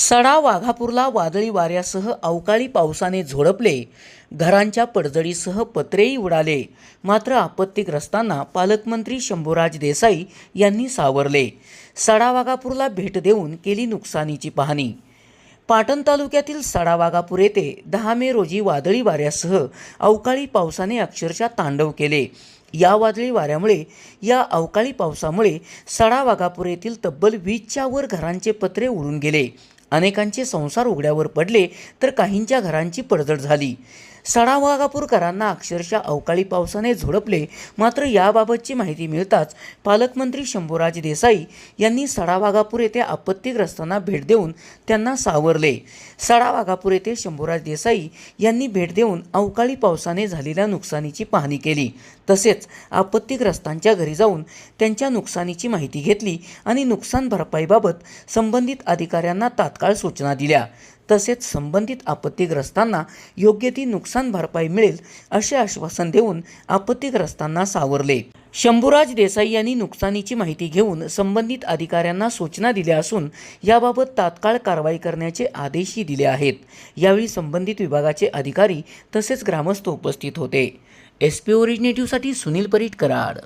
सडा वाघापूरला वादळी वाऱ्यासह अवकाळी पावसाने झोडपले. घरांच्या पडझडीसह पत्रेही उडाले. मात्र आपत्तीग्रस्तांना पालकमंत्री शंभूराज देसाई यांनी सावरले. सडा वाघापूरला भेट देऊन केली नुकसानीची पाहणी. पाटण तालुक्यातील सडा वाघापूर येथे दहा मे रोजी वादळी वाऱ्यासह अवकाळी पावसाने अक्षरशः तांडव केले. या वादळी वाऱ्यामुळे या अवकाळी पावसामुळे सडा वाघापूर येथील तब्बल वीजच्या वर घरांचे पत्रे उडून गेले. अनेकांचे संसार उघड्यावर पडले तर काहींच्या घरांची पडझड झाली. सडा वाघापूरकरांना अक्षरशः अवकाळी पावसाने झोडपले. मात्र याबाबतची माहिती मिळताच पालकमंत्री शंभूराज देसाई यांनी सडा वाघापूर येथे आपत्तीग्रस्तांना भेट देऊन त्यांना सावरले. सडा वाघापूर येथे शंभूराज देसाई यांनी भेट देऊन अवकाळी पावसाने झालेल्या नुकसानीची पाहणी केली. तसेच आपत्तीग्रस्तांच्या घरी जाऊन त्यांच्या नुकसानीची माहिती घेतली आणि नुकसान भरपाईबाबत संबंधित अधिकाऱ्यांना तात्काळ सूचना दिल्या. तसेच संबंधित आपत्तीग्रस्तांना योग्य ती नुकसान भरपाई मिळेल असे आश्वासन देऊन आपत्तीग्रस्तांना सावरले. शंभूराज देसाई यांनी नुकसानीची माहिती घेऊन संबंधित अधिकाऱ्यांना सूचना दिल्या असून याबाबत तात्काळ कारवाई करण्याचे आदेशही दिले आहेत. यावेळी संबंधित विभागाचे अधिकारी तसेच ग्रामस्थ उपस्थित होते. एस पी ओरिजिनेटिव्हसाठी सुनील परीट कराड.